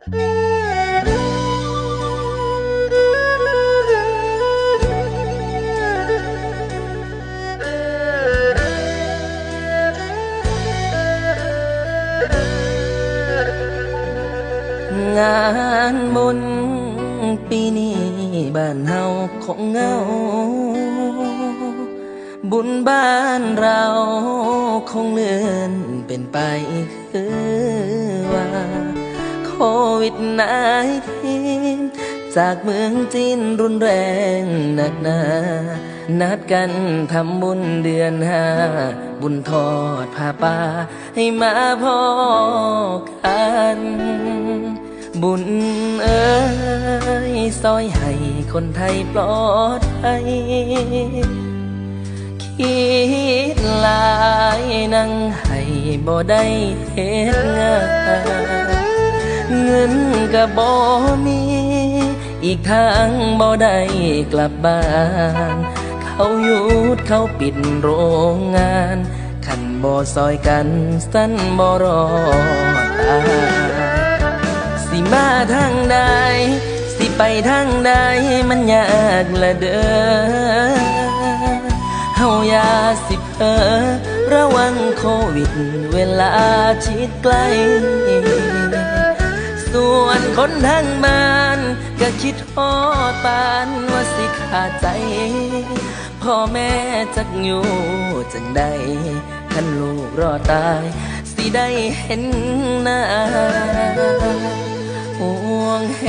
งานบุญปีนี้บ้านเฮาคงเงา บุญบ้านเราคงเลื่อนเป็นไปคือว่า วิดนายทีจากเมืองจีนรุนแรงหนักหนา นัดกันทำบุญเดือนห้า บุญทอดผ้าป่าให้มาพอกัน บุญเอ้ยซอยให้คนไทยปลอดภัยคิดหลายนั่งให้บ่ได้เฮ็ดงาน เงินก็บ่มี อีกทางบ่ได้กลับบ้าน เขาหยุดเขาปิดโรงงานขันบ่ซอยกันสั้นบ่รอตายสิมาทางใดสิไปทางใดมันยากละเด้อเฮาอย่าสิเพ้อระวังโควิด เวลาชิดใกล้ ส่วนคนทางบ้านก็คิดฮอดปานว่าสิขาดใจ พ่อแม่จักอยู่จังใดคันลูกรอตาย สิได้เห็นหน้าห่วงแห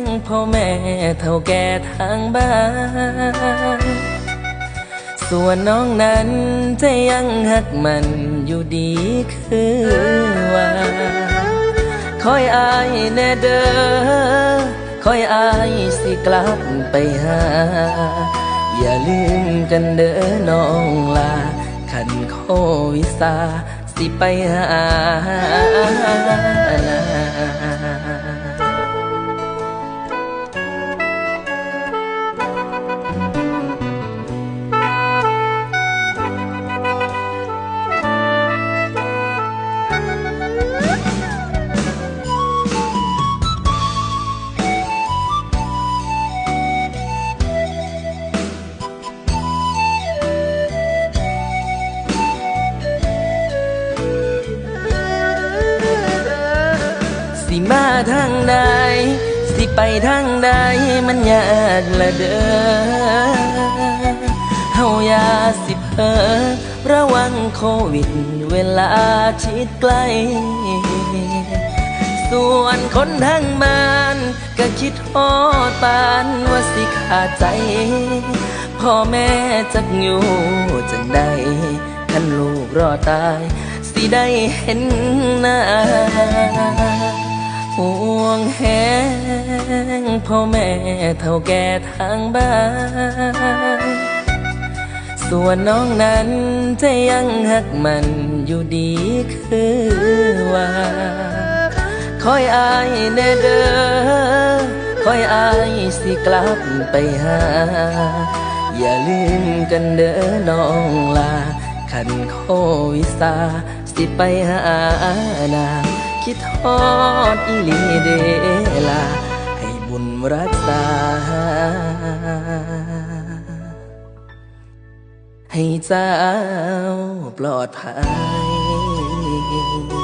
งพ่อแม่เท่าแก่ทางบ้านส่วนน้องนั้นจะยังหักมันอยู่ดีคือว่า คอยอายแน่เด้อคอยอายสิกลับไปหา อย่าลืมกันเด้อน้องลาขันโควิสาสิไปหา มาทางใดสิไปทางใดมันยากละเด้อเฮาอย่าสิเพ้อระวังโควิด เวลาชิดใกล้ส่วนคนทางบ้านก็คิดฮอดปานว่าสิขาดใจ พ่อแม่จักอยู่จังใดคันลูกรอตาย สิได้เห็นหน้า ห่วงแหงพ่อแม่เท่าแก่ทางบ้าน ส่วนน้องนั้นจะยังหักมันอยู่ดีคือว่าคอยอายแน่เด้อคอยอายสิกลับไปหา อย่าลืมกันเด้อน้องลาขันโควิสาสิไปหานา คิดฮอดอีลีเดลา ให้บุญรักษา ให้เจ้าปลอดภัย